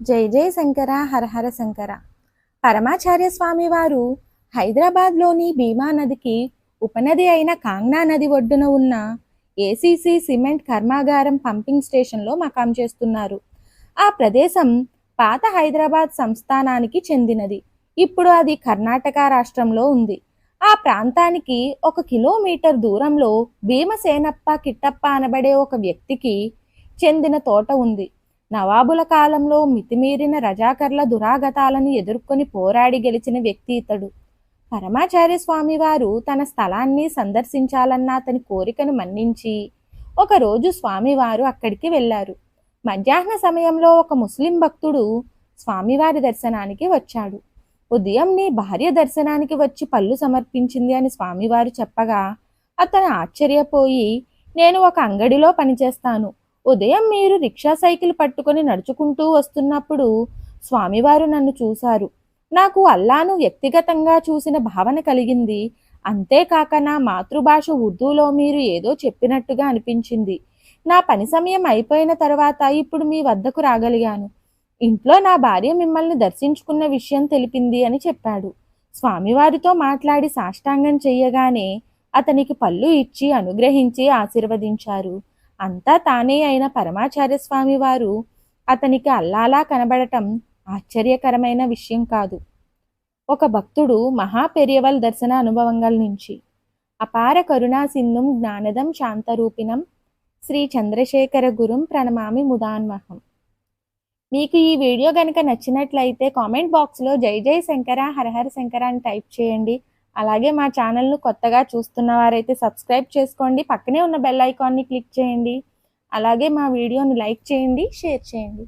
జై జై శంకర హరహర శంకర. పరమాచార్య స్వామి వారు హైదరాబాద్లోని భీమా నదికి ఉపనది అయిన కాంగ్నా నది ఒడ్డున ఉన్న ఏసీసీ సిమెంట్ కర్మాగారం పంపింగ్ స్టేషన్లో మకాం చేస్తున్నారు. ఆ ప్రదేశం పాత హైదరాబాద్ సంస్థానానికి చెందినది. ఇప్పుడు అది కర్ణాటక రాష్ట్రంలో ఉంది. ఆ ప్రాంతానికి ఒక కిలోమీటర్ దూరంలో భీమసేనప్ప కిట్టప్ప అనబడే ఒక వ్యక్తికి చెందిన తోట ఉంది. నవాబుల కాలంలో మితిమీరిన రజాకర్ల దురాగతాలను ఎదుర్కొని పోరాడి గెలిచిన వ్యక్తి ఇతడు. పరమాచార్య స్వామివారు తన స్థలాన్ని సందర్శించాలన్న అతని కోరికను మన్నించి ఒకరోజు స్వామివారు అక్కడికి వెళ్ళారు. మధ్యాహ్న సమయంలో ఒక ముస్లిం భక్తుడు స్వామివారి దర్శనానికి వచ్చాడు. ఉదయం నీ భార్య దర్శనానికి వచ్చి పళ్ళు సమర్పించింది అని స్వామివారు చెప్పగా అతను ఆశ్చర్యపోయి నేను ఒక అంగడిలో పనిచేస్తాను. ఉదయం మీరు రిక్షా సైకిల్ పట్టుకొని నడుచుకుంటూ వస్తున్నప్పుడు స్వామివారు నన్ను చూశారు. నాకు అల్లాను వ్యక్తిగతంగా చూసిన భావన కలిగింది. అంతేకాక నా మాతృభాష ఉర్దూలో మీరు ఏదో చెప్పినట్టుగా అనిపించింది. నా పని సమయం అయిపోయిన తర్వాత ఇప్పుడు మీ వద్దకు రాగలిగాను. ఇంట్లో నా భార్య మిమ్మల్ని దర్శించుకున్న విషయం తెలిపింది అని చెప్పాడు. స్వామివారితో మాట్లాడి సాష్టాంగం చెయ్యగానే అతనికి పళ్ళు ఇచ్చి అనుగ్రహించి ఆశీర్వదించారు. అంతా తానే అయిన పరమాచార్య స్వామి వారు అతనికి అల్లాలా కనబడటం ఆశ్చర్యకరమైన విషయం కాదు. ఒక భక్తుడు మహా పెరియవల్ దర్శన అనుభవంగల్ నుంచి అపార కరుణా సింధుం జ్ఞానదం శాంతరూపిణం శ్రీ చంద్రశేఖర గురుం ప్రణమామి ముదాన్మహం మీకు ఈ వీడియో కనుక నచ్చినట్లయితే కామెంట్ బాక్స్లో జై జై శంకర హరహర శంకర అని టైప్ చేయండి. అలాగే మా ఛానల్ను కొత్తగా చూస్తున్న వారైతే సబ్స్క్రైబ్ చేసుకోండి. పక్కనే ఉన్న బెల్ ఐకాన్ని క్లిక్ చేయండి. అలాగే మా వీడియోని లైక్ చేయండి షేర్ చేయండి.